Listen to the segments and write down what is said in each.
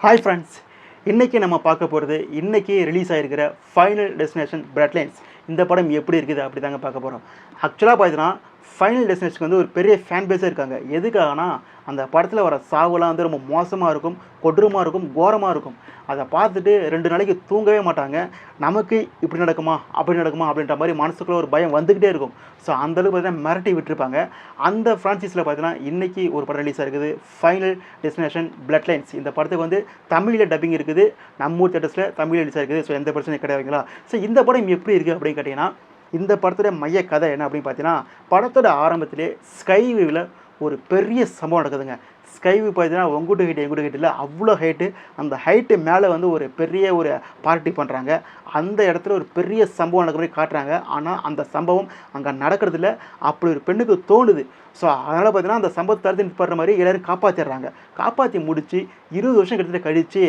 Hi friends இன்றைக்கி நம்ம பார்க்க போகிறது இன்றைக்கி ரிலீஸ் ஆகிருக்கிற ஃபைனல் டெஸ்டினேஷன் பிரெட்லைன்ஸ் இந்த படம் எப்படி இருக்குது அப்படி தாங்க பார்க்க போகிறோம் ஆக்சுவலாக பார்த்தீங்கன்னா ஃபைனல் டெஸ்டினேஷனுக்கு வந்து ஒரு பெரிய ஃபேன் பேஸே இருக்காங்க. எதுக்காகனா அந்த படத்தில் வர சாவுலாம் வந்து ரொம்ப மோசமாக இருக்கும் கொடூரமாக இருக்கும் கோரமாக இருக்கும். அதை பார்த்துட்டு ரெண்டு நாளைக்கு தூங்கவே மாட்டாங்க. நமக்கு இப்படி நடக்குமா அப்படி நடக்குமா அப்படின்ற மாதிரி மனசுக்குள்ளே ஒரு பயம் வந்துக்கிட்டே இருக்கும். ஸோ அந்தளவுக்கு பார்த்தீங்கன்னா மிரட்டி விட்டுருப்பாங்க. அந்த ஃப்ரான்ச்சைஸில் பார்த்தீங்கன்னா இன்றைக்கி ஒரு படம் ரிலீஸ் ஆகிருக்குது ஃபைனல் டெஸ்டினேஷன் பிளட் லைன்ஸ் இந்த படத்துக்கு வந்து தமிழில் டப்பிங் இருக்குது. நம்ம ஊர் தேட்டர்ஸில் தமிழ் ரிலீஸ் ஆகிருக்குது ஸோ எந்த பிரச்சனையும் கிடையாதுங்களா? ஸோ இந்த படம் எப்படி இருக்குது அப்படின்னு கேட்டிங்கன்னா இந்த படத்தோட மைய கதை என்ன அப்படின்னு பார்த்தீங்கன்னா படத்தோட ஆரம்பத்திலே ஸ்கைவியூவில் ஒரு பெரிய சம்பவம் நடக்குதுங்க. ஸ்கை பார்த்தீங்கன்னா உங்கூட்டு ஹைட்டு எங்கூட்டு ஹைட் இல்லை அவ்வளோ ஹைட்டு அந்த ஹைட்டு மேலே வந்து ஒரு பெரிய ஒரு பார்ட்டி பண்ணுறாங்க அந்த இடத்துல ஒரு பெரிய சம்பவம் நடக்கிற மாதிரி காட்டுறாங்க. ஆனால் அந்த சம்பவம் அங்கே நடக்கிறதுல அப்படி ஒரு பெண்ணுக்கு தோணுது. ஸோ அதனால் பார்த்தீங்கன்னா அந்த சம்பவத்தை தடுத்து நிற்பாடுற மாதிரி எல்லோரும் காப்பாற்றிடுறாங்க காப்பாற்றி முடித்து இருபது வருஷம் கிட்டத்தட்ட கழித்து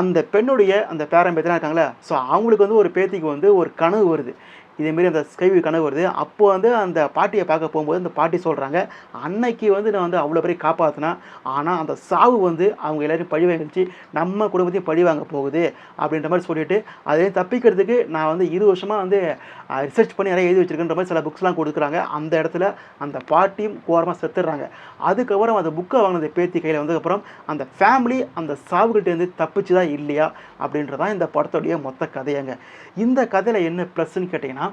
அந்த பெண்ணுடைய அந்த பேரன் இருக்காங்களே ஸோ அவங்களுக்கு வந்து ஒரு பேத்திக்கு வந்து ஒரு கனவு வருது. இதேமாரி அந்த ஸ்கைவி கனவு வருது. அப்போ வந்து அந்த பாட்டியை பார்க்க போகும்போது அந்த பாட்டி சொல்கிறாங்க அன்னைக்கு வந்து நான் வந்து அவ்வளோ பேரையும் காப்பாற்றினேன் ஆனால் அந்த சாவு வந்து அவங்க எல்லோரையும் பழி வாங்கிச்சு நம்ம குடும்பத்தையும் பழி வாங்க போகுது. அப்படின்ற மாதிரி சொல்லிட்டு அதையும் தப்பிக்கிறதுக்கு நான் வந்து இரு வருஷமாக வந்து ரிசர்ச் பண்ணி நிறைய எழுதி வச்சிருக்கின்ற மாதிரி சில புக்ஸ்லாம் கொடுக்குறாங்க. அந்த இடத்துல அந்த பாட்டியும் கோரமாக செத்துடுறாங்க. அதுக்கப்புறம் அந்த புக்கை வாங்கினது பேத்தி கையில் வந்ததுக்கப்புறம் அந்த ஃபேமிலி அந்த சாவுகிட்டேருந்து தான் இல்லையா? அப்படின்றதான் இந்த படத்துடைய மொத்த கதையாங்க. இந்த கதையில் என்ன ப்ளஸ்ன்னு கேட்டிங்கன்னா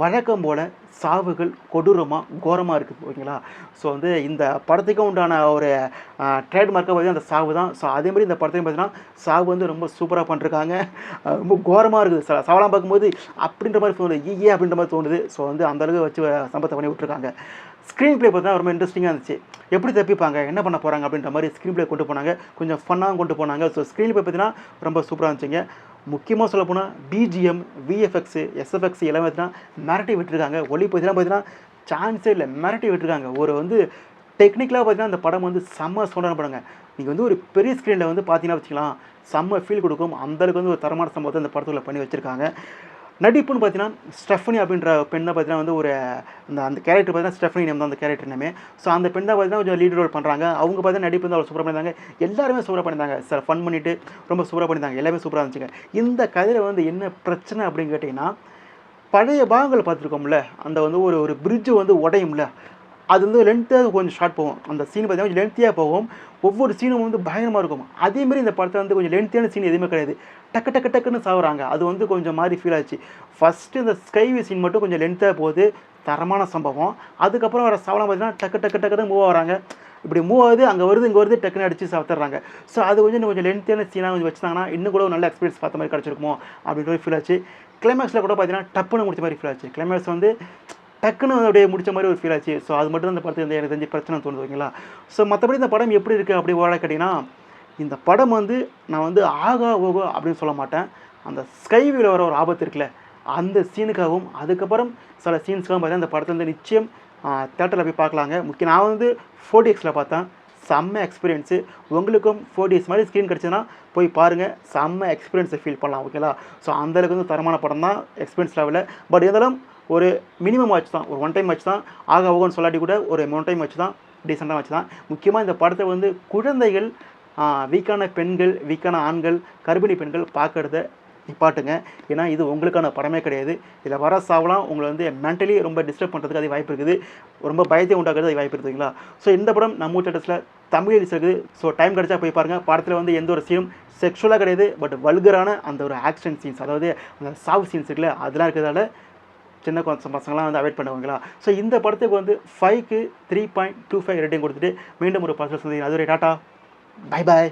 வழக்கம் போல் சாவுகள் கொடூரமாக கோரமாக இருக்குது ஓகேங்களா ஸோ வந்து இந்த படத்துக்கும் உண்டான ஒரு ட்ரேட்மார்க்காக பார்த்தீங்கன்னா அந்த சாவு தான். ஸோ அதேமாதிரி இந்த படத்தையும் பார்த்தீங்கன்னா சாவு வந்து ரொம்ப சூப்பராக பண்ணிருக்காங்க. ரொம்ப கோரமாக இருக்குது. ச சாவெல்லாம் பார்க்கும்போது அப்படின்ற மாதிரி தோணுது. ஈயே அப்படின்ற மாதிரி தோணுது. ஸோ வந்து அந்தளவுக்கு வச்சு சம்பத்தை பண்ணி விட்ருக்காங்க ஸ்க்ரீன் ப்ளே பார்த்தா ரொம்ப இன்ட்ரெஸ்டிங்காக இருந்துச்சு. எப்படி தப்பிப்பாங்க? என்ன பண்ண போகிறாங்க அப்படின்ற மாதிரி ஸ்க்ரீன் ப்ளே கொண்டு போனாங்க. கொஞ்சம் ஃபன்னாக கொண்டு போனாங்க. ஸோ ஸ்க்ரீன் ப்ளே பார்த்தீங்கன்னா ரொம்ப சூப்பராக இருந்துச்சுங்க. முக்கியமாக சொல்ல போனால் பிஜிஎம் விஎஃப்எக்ஸு எஸ்எஃப்எக்ஸ் எல்லாமே பார்த்தீங்கன்னா மிரட்டி விட்டுருக்காங்க. ஒளி பார்த்தீங்கன்னா பார்த்தீங்கன்னா சான்ஸே இல்லை மிரட்டி விட்டுருக்காங்க. ஒரு வந்து டெக்னிக்கலாக பார்த்தீங்கன்னா அந்த படம் வந்து செம்ம சோண்டான படங்க. நீங்கள் வந்து ஒரு பெரிய ஸ்க்ரீனில் வந்து பார்த்தீங்கன்னா வச்சுக்கலாம். செம்ம ஃபீல் கொடுக்கும். அந்தளவுக்கு வந்து ஒரு தரமான சம்பவத்தை அந்த படத்தில் பண்ணி வச்சுருக்காங்க. நடிப்புன்னு பார்த்தீங்கன்னா ஸ்டெஃபனி அப்படின்ற பெண்ணை பார்த்தீங்கன்னா வந்து ஒரு அந்த அந்த கேரக்டர் பார்த்தீங்கன்னா ஸ்டெஃபனி நேம் தான் அந்த கேரக்டர் நேமே. ஸோ அந்த பெண் தான் பார்த்தீங்கன்னா கொஞ்சம் லீட் ரோல் பண்ணுறாங்க அவங்க பார்த்தீங்கன்னா நடிப்பு வந்து அவ்வளோ சூப்பராக பண்ணியிருந்தாங்க. எல்லாருமே சூப்பராக பண்ணியிருந்தாங்க. சார் ஃபன் பண்ணிவிட்டு ரொம்ப சூப்பராக பண்ணியிருந்தாங்க. எல்லாமே சூப்பராக இருந்துச்சுங்க. இந்த கதையில் வந்து என்ன பிரச்சனை அப்படின்னு கேட்டிங்கன்னா பழைய பாகங்கள் பார்த்துருக்கோம்ல. அந்த வந்து ஒரு ஒரு பிரிட்ஜு வந்து உடையும்ல. அது வந்து லென்த்தாக கொஞ்சம் ஷார்ட் போகும். அந்த சீன் பார்த்தீங்கன்னா கொஞ்சம் லென்த்தியாக போகும். ஒவ்வொரு சீனும் வந்து பயங்கரமாக இருக்கும். அதேமாரி இந்த படத்தில் வந்து கொஞ்சம் லென்த்தியான சீன் எதுவுமே கிடையாது. டக்கு டக்கு டக்குன்னு சாவுறாங்க. அது வந்து கொஞ்சம் மாதிரி ஃபீல் ஆச்சு. ஃபஸ்ட்டு இந்த ஸ்கைவி சீன் மட்டும் கொஞ்சம் லென்த்தாக போகுது. தரமான சம்பவம். அதுக்கப்புறம் வர சவலம் பார்த்தீங்கன்னா டக்கு டக்கு டக்குன்னு மூவ் ஆகிறாங்க. இப்படி மூவ் ஆகுது அங்கே வருது இங்கே வருது டக்குன்னு அடித்து சாப்பிட்றாங்க ஸோ அது கொஞ்சம் இன்னும் கொஞ்சம் லென்த்தியான சீனாக கொஞ்சம் வச்சுருந்தாங்கன்னா இன்னும் கூட ஒரு நல்ல எக்ஸ்பீரியன்ஸ் பார்த்த மாதிரி கிடச்சிருக்குமோ அப்படின்ற மாதிரி ஃபீல் ஆச்சு. கிளைமேக்ஸில் கூட பார்த்தீங்கன்னா டப்புன்னு முடிச்ச மாதிரி ஃபீல் ஆச்சு. கிளைமேக்ஸ் வந்து டக்குன்னு அப்படியே முடிச்ச மாதிரி ஒரு ஃபீல் ஆச்சு. ஸோ அது மட்டும் இந்த படத்தில் எனக்கு தெரிஞ்சு பிரச்சனை தோணுது ஓகேங்களா ஸோ மற்றபடி இந்த படம் எப்படி இருக்குது அப்படி ஓட கேட்டிங்கன்னா இந்த படம் வந்து நான் வந்து ஆகா ஓகோ அப்படின்னு சொல்ல மாட்டேன். அந்த ஸ்கைவியில் வர ஒரு ஆபத்து இருக்குல்ல அந்த சீனுக்காகவும் அதுக்கப்புறம் சில சீன்ஸ்க்காகவும் பார்த்தீங்கன்னா இந்த படத்தில் வந்து நிச்சயம் தேட்டரில் போய் பார்க்கலாங்க. முக்கியம் நான் வந்து ஃபோர்டி எக்ஸில் பார்த்தேன். செம்ம எக்ஸ்பீரியன்ஸு உங்களுக்கும் ஃபோர் டேஸ் மாதிரி ஸ்க்ரீன் கிடச்சுன்னா போய் பாருங்கள் செம்ம எக்ஸ்பீரியன்ஸை ஃபீல் பண்ணலாம் ஓகேங்களா ஸோ அந்தளவுக்கு வந்து தரமான படம் தான் எக்ஸ்பீரியன்ஸ் லெவலில் பட் இருந்தாலும் ஒரு மினிமம் வாட்ச் தான் ஒரு ஒன் டைம் வாட்ச் தான் ஆக ஆகும்னு சொல்லாட்டி கூட ஒரு ஒன் டைம் வாட்ச் தான் டீசெண்டாக வாட்ச் தான். முக்கியமாக இந்த படத்தை வந்து குழந்தைகள் வீக்கான பெண்கள் வீக்கான ஆண்கள் கர்ப்பிணி பெண்கள் பார்க்குறத நிப்பாட்டுங்க. ஏன்னா இது உங்களுக்கான படமே கிடையாது. இதில் வர சாவலாம் உங்களை வந்து மென்டலி ரொம்ப டிஸ்டர்ப் பண்ணுறதுக்கு அது வாய்ப்பு இருக்குது. ரொம்ப பயத்தை உண்டாக்குறது அது வாய்ப்பு இருக்குதுங்களா ஸோ இந்த படம் நம்ம தேட்டர்ஸில் தமிழில் இருக்குது ஸோ டைம் கிடச்சா போய் பாருங்கள் படத்தில் வந்து எந்த ஒரு சீனும் செக்ஷுவலாக கிடையாது. பட் வல்கரான அந்த ஒரு ஆக்ஷன் சீன்ஸ் அதாவது அந்த சாவு சீன்ஸ் இருக்குல்ல அதெல்லாம் இருக்கிறதால சின்ன குழந்தை பசங்களாம் வந்து அவாய்ட் பண்ணுவாங்களா? ஸோ இந்த படத்துக்கு வந்து ஃபைவ்க்கு three point two five rating கொடுத்துட்டு மீண்டும் ஒரு படத்தில் சந்திக்கிறேன் அதுவரை டாட்டா பை பாய்